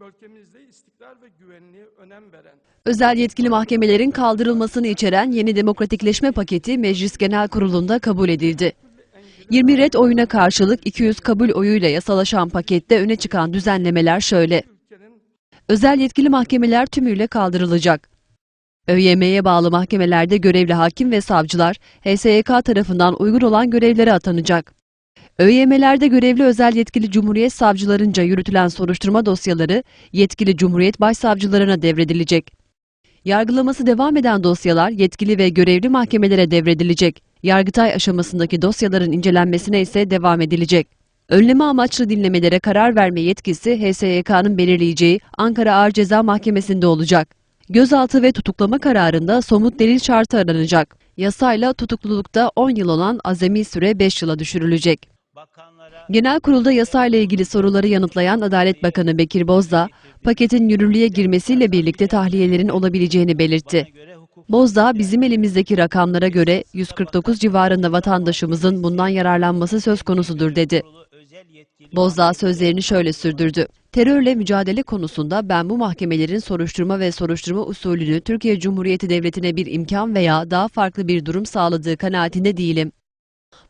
bölgemizde istikrar ve güvenliğe önem veren Özel yetkili mahkemelerin kaldırılmasını içeren yeni demokratikleşme paketi Meclis Genel Kurulu'nda kabul edildi. 20 red oyuna karşılık 200 kabul oyuyla yasalaşan pakette öne çıkan düzenlemeler şöyle. Özel yetkili mahkemeler tümüyle kaldırılacak. ÖYM'ye bağlı mahkemelerde görevli hakim ve savcılar HSYK tarafından uygun olan görevlere atanacak. ÖYM'lerde görevli özel yetkili Cumhuriyet savcılarınca yürütülen soruşturma dosyaları yetkili Cumhuriyet başsavcılarına devredilecek. Yargılaması devam eden dosyalar yetkili ve görevli mahkemelere devredilecek. Yargıtay aşamasındaki dosyaların incelenmesine ise devam edilecek. Önleme amaçlı dinlemelere karar verme yetkisi HSYK'nın belirleyeceği Ankara Ağır Ceza Mahkemesi'nde olacak. Gözaltı ve tutuklama kararında somut delil şartı aranacak. Yasayla tutuklulukta 10 yıl olan azami süre 5 yıla düşürülecek. Genel kurulda yasayla ilgili soruları yanıtlayan Adalet Bakanı Bekir Bozdağ, paketin yürürlüğe girmesiyle birlikte tahliyelerin olabileceğini belirtti. Bozdağ, bizim elimizdeki rakamlara göre 149 civarında vatandaşımızın bundan yararlanması söz konusudur dedi. Bozdağ sözlerini şöyle sürdürdü. Terörle mücadele konusunda ben bu mahkemelerin soruşturma ve soruşturma usulünü Türkiye Cumhuriyeti Devleti'ne bir imkan veya daha farklı bir durum sağladığı kanaatinde değilim.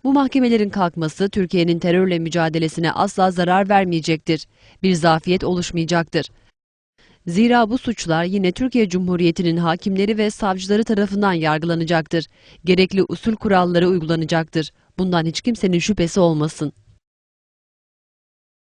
Bu mahkemelerin kalkması Türkiye'nin terörle mücadelesine asla zarar vermeyecektir. Bir zafiyet oluşmayacaktır. Zira bu suçlar yine Türkiye Cumhuriyeti'nin hakimleri ve savcıları tarafından yargılanacaktır. Gerekli usul kuralları uygulanacaktır. Bundan hiç kimsenin şüphesi olmasın.